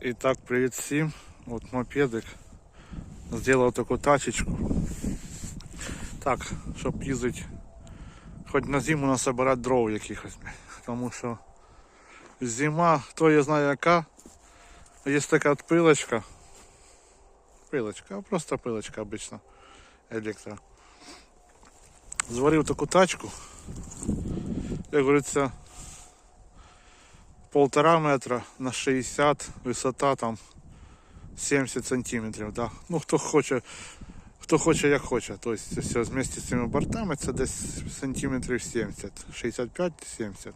І так, привіт всім. От мопедик. Зробив таку тачечку. Так, щоб їздити хоч на зиму насобирати дров якихось. Тому що зима, хто я знає яка. Є така пилочка. Пилочка, просто пилочка обична. Електро. Зварив таку тачку. Як говориться, полтора метра на 60, висота там 70 сантиметрів. Да? Ну хто хоче, хто хоче, як хоче. Тобто все вместе з цими бортами це десь сантиметрів 70, 65-70.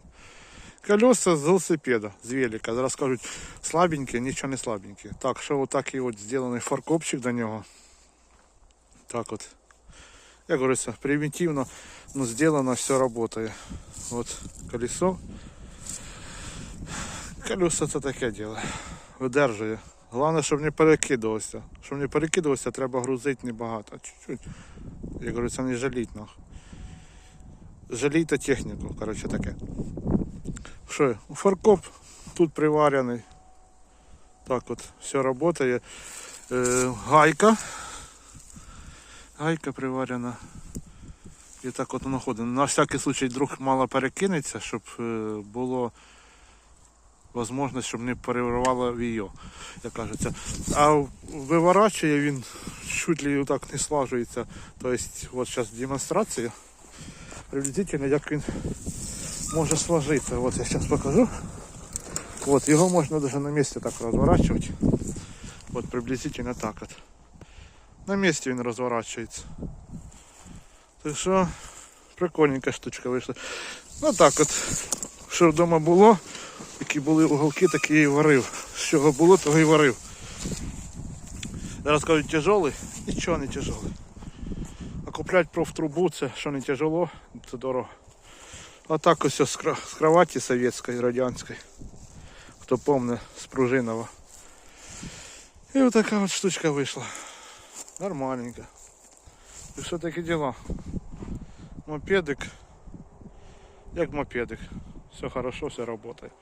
Колеса з велосипеда, з велика. Зараз кажуть слабенькі, нічого не слабенькі. Так, що отак і от зроблений фаркопчик до нього. Так от. Як говориться, примітивно, ну зроблено, все працює. От колесо. Колеса це таке діло. Видержує. Головне, щоб не перекидувався. Щоб не перекидувався, треба грузити небагато. Чуть-чуть. Як говориться, не жаліть нах. Жалійте техніку, коротше таке. Що, фаркоп тут приварений. Так от, все працює. Е, гайка. Гайка приварена. І так от воно. На всякий случай друг мало перекинеться, щоб е, було можливість, щоб не переривало віо, як кажеться. А виворачує він чуть ли так не слажується. Тобто, от зараз демонстрація. Приблизительно як він може сложитися. От я зараз покажу. От, його можна навіть на місці так розворачувати. От приблизительно так от. На місці він розворачується. Так що прикольненька штучка вийшла. Ну так от, що вдома було, які були уголки, такі і варив. З чого було, того і варив. Зараз кажуть тяжелий, нічого не тяжелий. А купляти профтрубу, це що не тяжело, це дорого. А так ось з кроваті совєтської, радянської. Хто помне, з пружинова. І отака от штучка вийшла. Нормальненько. І все таки діла. Мопедик. Як мопедик. Все хорошо, все работает.